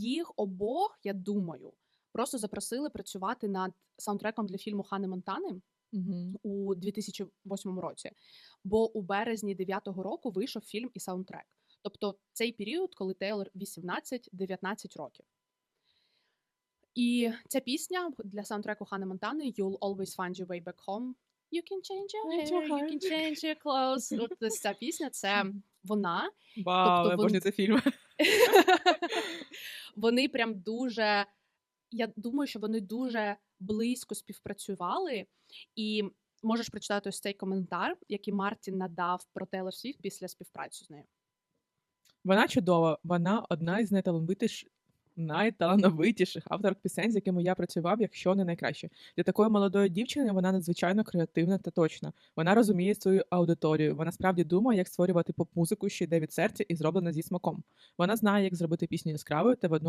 їх обох, я думаю, просто запросили працювати над саундтреком для фільму Хани Монтани Мгм. у 2008 році. Бо у березні 9-го року вийшов фільм і саундтрек. Тобто цей період, коли Тейлор 18-19 років. І ця пісня для саундтреку Хани Монтани You'll always find your way back home. You can change your hair, you can change your clothes. От ця пісня це вона. Вау, Тобто я вон- цей фільм. вони прям дуже. Я думаю, що вони дуже близько співпрацювали, і можеш прочитати ось цей коментар, який Мартін надав про Тейлор Свіфт після співпраці з нею. Вона чудова, вона одна із найталановитиш... найталановитіших авторок пісень, з якими я працював, якщо не найкраще. Для такої молодої дівчини вона надзвичайно креативна та точна. Вона розуміє свою аудиторію. Вона справді думає, як створювати поп-музику, що йде від серця і зроблена зі смаком. Вона знає, як зробити пісню яскравою та водночас